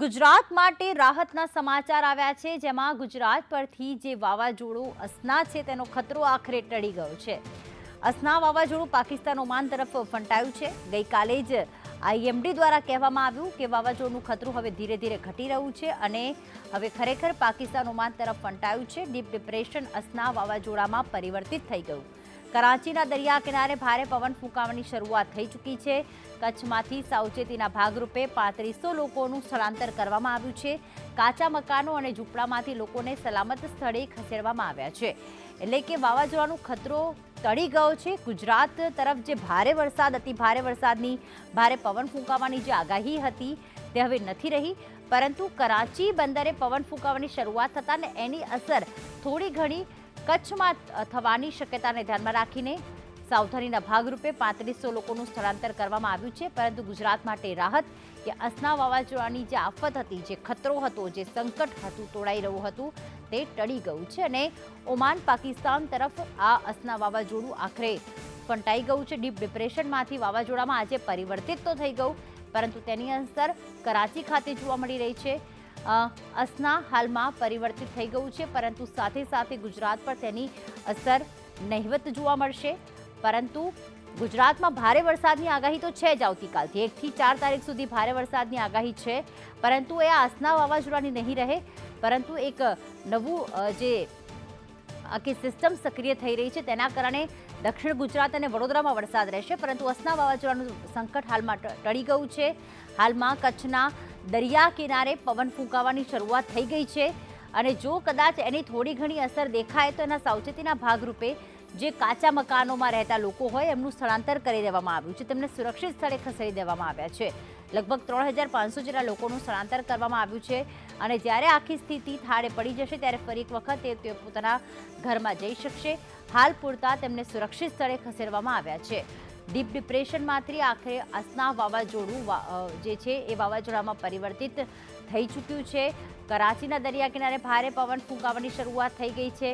ગુજરાત માટે રાહતના સમાચાર આવ્યા છે, જેમાં ગુજરાત પરથી જે વાવાઝોડું અસના છે, તેનો ખતરો આખરે ટળી ગયો છે. અસના વાવાઝોડું પાકિસ્તાન ઓમાન તરફ ફંટાયું છે. ગઈકાલે જ આઈએમડી દ્વારા કહેવામાં આવ્યું કે વાવાઝોડું ખતરું હવે ધીરે ધીરે ઘટી રહ્યું છે અને હવે ખરેખર પાકિસ્તાન ઓમાન તરફ ફંટાયું છે. ડીપ ડિપ્રેશન અસના વાવાઝોડામાં પરિવર્તિત થઈ ગયું. કરાચીના દરિયા કિનારે ભારે પવન ફૂંકાવાની શરૂઆત થઈ ચૂકી છે. કચ્છમાંથી સાવચેતીના ભાગરૂપે પાંત્રીસો લોકોનું સ્થળાંતર કરવામાં આવ્યું છે. કાચા મકાનો અને ઝૂંપડામાંથી લોકોને સલામત સ્થળે ખસેડવામાં આવ્યા છે. એટલે કે વાવાઝોડાનો ખતરો તળી ગયો છે. ગુજરાત તરફ જે ભારે વરસાદ અતિ ભારે વરસાદની ભારે પવન ફૂંકાવાની જે આગાહી હતી તે હવે નથી રહી. પરંતુ કરાચી બંદરે પવન ફૂંકાવાની શરૂઆત થતાં ને એની અસર થોડી ઘણી કચ્છમાં થવાની શક્યતાને ધ્યાનમાં રાખીને સાવધાનીના ભાગરૂપે પાંત્રીસો લોકોનું સ્થળાંતર કરવામાં આવ્યું છે. પરંતુ ગુજરાત માટે રાહત કે અસના વાવાઝોડાની જે આફત હતી, જે ખતરો હતો, જે સંકટ હતું તોડાઈ રહ્યું હતું, તે ટળી ગયું છે અને ઓમાન પાકિસ્તાન તરફ આ અસના વાવાઝોડું આખરે ફંટાઈ ગયું છે. ડીપ ડિપ્રેશનમાંથી વાવાઝોડામાં આજે પરિવર્તિત તો થઈ ગયું, પરંતુ તેની અસર કરાચી ખાતે જોવા મળી રહી છે. અસના હાલમાં પરિવર્તિત થઈ ગયું છે, પરંતુ સાથે સાથે ગુજરાત પર તેની અસર નહિવત જોવા મળશે. પરંતુ ગુજરાતમાં ભારે વરસાદની આગાહી તો છે જ આવતીકાલથી. એકથી ચાર તારીખ સુધી ભારે વરસાદની આગાહી છે, પરંતુ એ આ અસના વાવાઝોડાની નહીં રહે. પરંતુ એક નવું જે આખી સિસ્ટમ સક્રિય થઈ રહી છે, તેના કારણે દક્ષિણ ગુજરાત અને વડોદરામાં વરસાદ રહેશે. પરંતુ અસના વાવાઝોડાનું સંકટ હાલમાં ટળી ગયું છે. હાલમાં કચ્છના દરિયા કિનારે પવન ફૂંકાવાની શરૂઆત થઈ ગઈ છે. અને જો કદાચ એની થોડી ઘણી અસર દેખાય તો એના સાવચેતીના ભાગરૂપે જે કાચા મકાનોમાં રહેતા લોકો હોય એમનું સ્થળાંતર કરી દેવામાં આવ્યું છે. તેમને સુરક્ષિત સ્થળે ખસેડી દેવામાં આવ્યા છે. લગભગ ત્રણ હજાર પાંચસો જેટલા લોકોનું સ્થળાંતર કરવામાં આવ્યું છે અને જ્યારે આખી સ્થિતિ થાળે પડી જશે ત્યારે ફરી એક વખત તે- પોતાના ઘરમાં જઈ શકશે. હાલ પૂરતા તેમને સુરક્ષિત સ્થળે ખસેડવામાં આવ્યા છે. ડીપ ડિપ્રેશનમાંથી આખરે અસના વાવાઝોડું જે છે એ વાવાઝોડામાં પરિવર્તિત થઈ ચૂક્યું છે. કરાચીના દરિયા કિનારે ભારે પવન ફૂંકાવાની શરૂઆત થઈ ગઈ છે.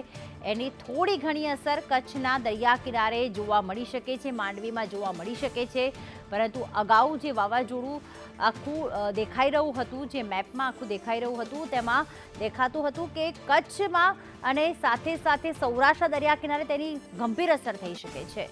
એની થોડી ઘણી અસર કચ્છના દરિયા કિનારે જોવા મળી શકે છે, માંડવીમાં જોવા મળી શકે છે. પરંતુ અગાઉ જે વાવાઝોડું આખું દેખાઈ રહ્યું હતું, જે મેપમાં આખું દેખાઈ રહ્યું હતું, તેમાં દેખાતું હતું કે કચ્છમાં અને સાથે સાથે સૌરાષ્ટ્ર દરિયા કિનારે તેની ગંભીર અસર થઈ શકે છે.